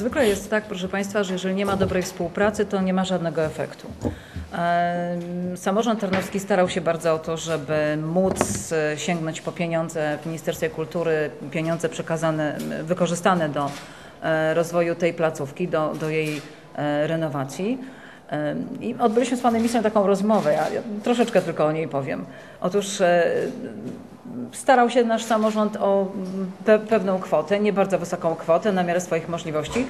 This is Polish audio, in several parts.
Zwykle jest tak, proszę Państwa, że jeżeli nie ma dobrej współpracy, to nie ma żadnego efektu. Samorząd Tarnowski starał się bardzo o to, żeby móc e, sięgnąć po pieniądze w Ministerstwie Kultury, pieniądze przekazane, wykorzystane do e, rozwoju tej placówki, do, do jej e, renowacji. I odbyliśmy z panem ministrem taką rozmowę, ja troszeczkę tylko o niej powiem. Otóż e, starał się nasz samorząd o pe pewną kwotę, nie bardzo wysoką kwotę, na miarę swoich możliwości.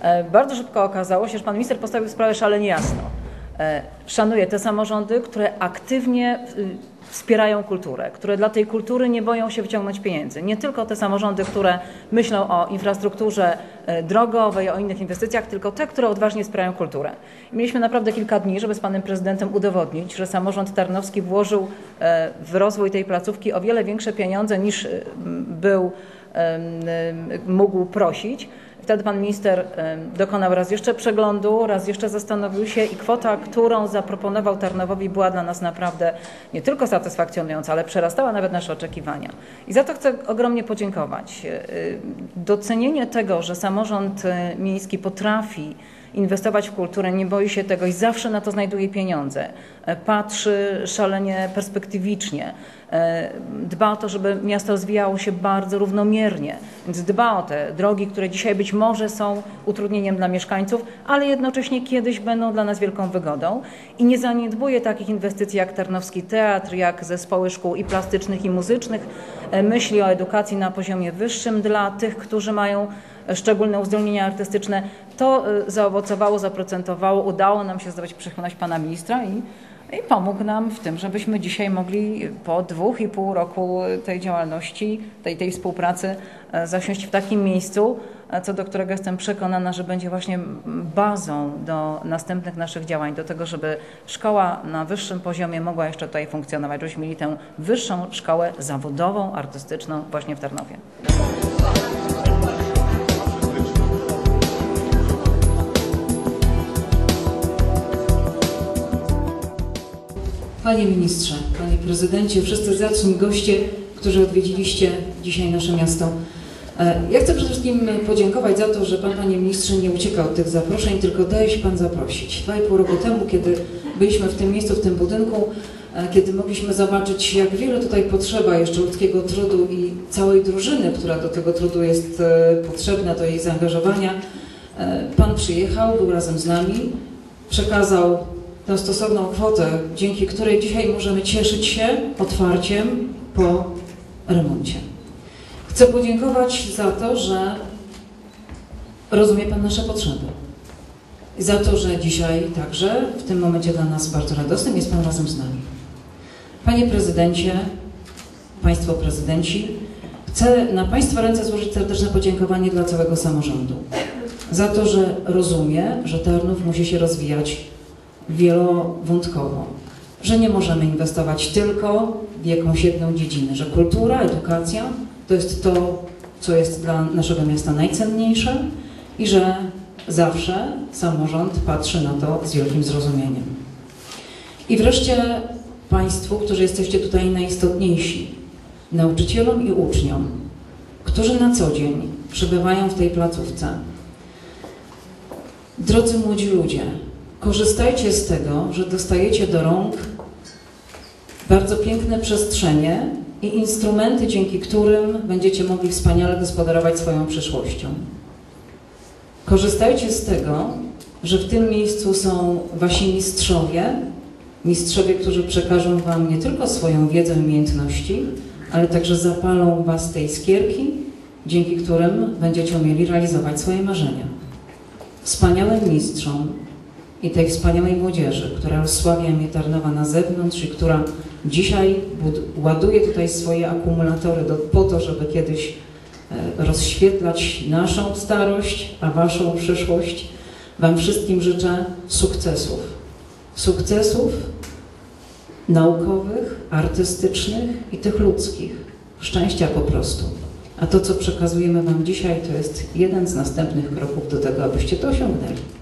E, Bardzo szybko okazało się, że pan minister postawił sprawę szalenie jasno. E, Szanuje te samorządy, które aktywnie y, wspierają kulturę, które dla tej kultury nie boją się wyciągnąć pieniędzy. Nie tylko te samorządy, które myślą o infrastrukturze e, drogowej, o innych inwestycjach, tylko te, które odważnie wspierają kulturę. Mieliśmy naprawdę kilka dni, żeby z panem prezydentem udowodnić, że samorząd tarnowski włożył e, w rozwój tej placówki o wiele większe pieniądze niż był, mógł prosić. Wtedy pan minister dokonał raz jeszcze przeglądu, raz jeszcze zastanowił się i kwota, którą zaproponował Tarnowowi była dla nas naprawdę nie tylko satysfakcjonująca, ale przerastała nawet nasze oczekiwania. I za to chcę ogromnie podziękować. E, Docenienie tego, że samorząd e, miejski potrafi inwestować w kulturę, nie boi się tego i zawsze na to znajduje pieniądze. E, Patrzy szalenie perspektywicznie. E, Dba o to, żeby miasto rozwijało się bardzo równomiernie. Więc dba o te drogi, które dzisiaj być może są utrudnieniem dla mieszkańców, ale jednocześnie kiedyś będą dla nas wielką wygodą. I nie zaniedbuje takich inwestycji jak Tarnowski Teatr, jak zespoły szkół i plastycznych, i muzycznych. E, Myśli o edukacji na poziomie wyższym dla tych, którzy mają szczególne uzdolnienia artystyczne. To y, zaowocowało, zaprocentowało, udało nam się zdobyć przychylność pana ministra i, i pomógł nam w tym, żebyśmy dzisiaj mogli po dwóch i pół roku tej działalności, tej, tej współpracy e, zasiąść w takim miejscu, e, co do którego jestem przekonana, że będzie właśnie bazą do następnych naszych działań, do tego, żeby szkoła na wyższym poziomie mogła jeszcze tutaj funkcjonować, żebyśmy mieli tę wyższą szkołę zawodową, artystyczną właśnie w Tarnowie. Panie ministrze, panie prezydencie, wszyscy zacni goście, którzy odwiedziliście dzisiaj nasze miasto. E, Ja chcę przede wszystkim podziękować za to, że pan, panie ministrze, nie uciekał od tych zaproszeń, tylko daje się pan zaprosić. Dwa i pół roku temu, kiedy byliśmy w tym miejscu, w tym budynku, e, kiedy mogliśmy zobaczyć, jak wiele tutaj potrzeba jeszcze ludzkiego trudu i całej drużyny, która do tego trudu jest e, potrzebna, do jej zaangażowania, pan przyjechał, był razem z nami, przekazał tę stosowną kwotę, dzięki której dzisiaj możemy cieszyć się otwarciem po remoncie. Chcę podziękować za to, że rozumie Pan nasze potrzeby. I za to, że dzisiaj także, w tym momencie dla nas bardzo radosnym, jest Pan razem z nami. Panie prezydencie, Państwo prezydenci, chcę na Państwa ręce złożyć serdeczne podziękowanie dla całego samorządu. Za to, że rozumie, że Tarnów musi się rozwijać wielowątkowo, że nie możemy inwestować tylko w jakąś jedną dziedzinę, że kultura, edukacja to jest to, co jest dla naszego miasta najcenniejsze i że zawsze samorząd patrzy na to z wielkim zrozumieniem. I wreszcie Państwu, którzy jesteście tutaj najistotniejsi, nauczycielom i uczniom, którzy na co dzień przebywają w tej placówce. Drodzy młodzi ludzie, korzystajcie z tego, że dostajecie do rąk bardzo piękne przestrzenie i instrumenty, dzięki którym będziecie mogli wspaniale gospodarować swoją przyszłością. Korzystajcie z tego, że w tym miejscu są wasi mistrzowie, mistrzowie, którzy przekażą wam nie tylko swoją wiedzę i umiejętności, ale także zapalą was tej skierki, dzięki którym będziecie umieli realizować swoje marzenia. Wspaniałym mistrzom i tej wspaniałej młodzieży, która rozsławia mnie Tarnowa na zewnątrz i która dzisiaj ładuje tutaj swoje akumulatory do, po to, żeby kiedyś e, rozświetlać naszą starość, a waszą przyszłość. Wam wszystkim życzę sukcesów. Sukcesów naukowych, artystycznych i tych ludzkich. Szczęścia po prostu. A to, co przekazujemy Wam dzisiaj, to jest jeden z następnych kroków do tego, abyście to osiągnęli.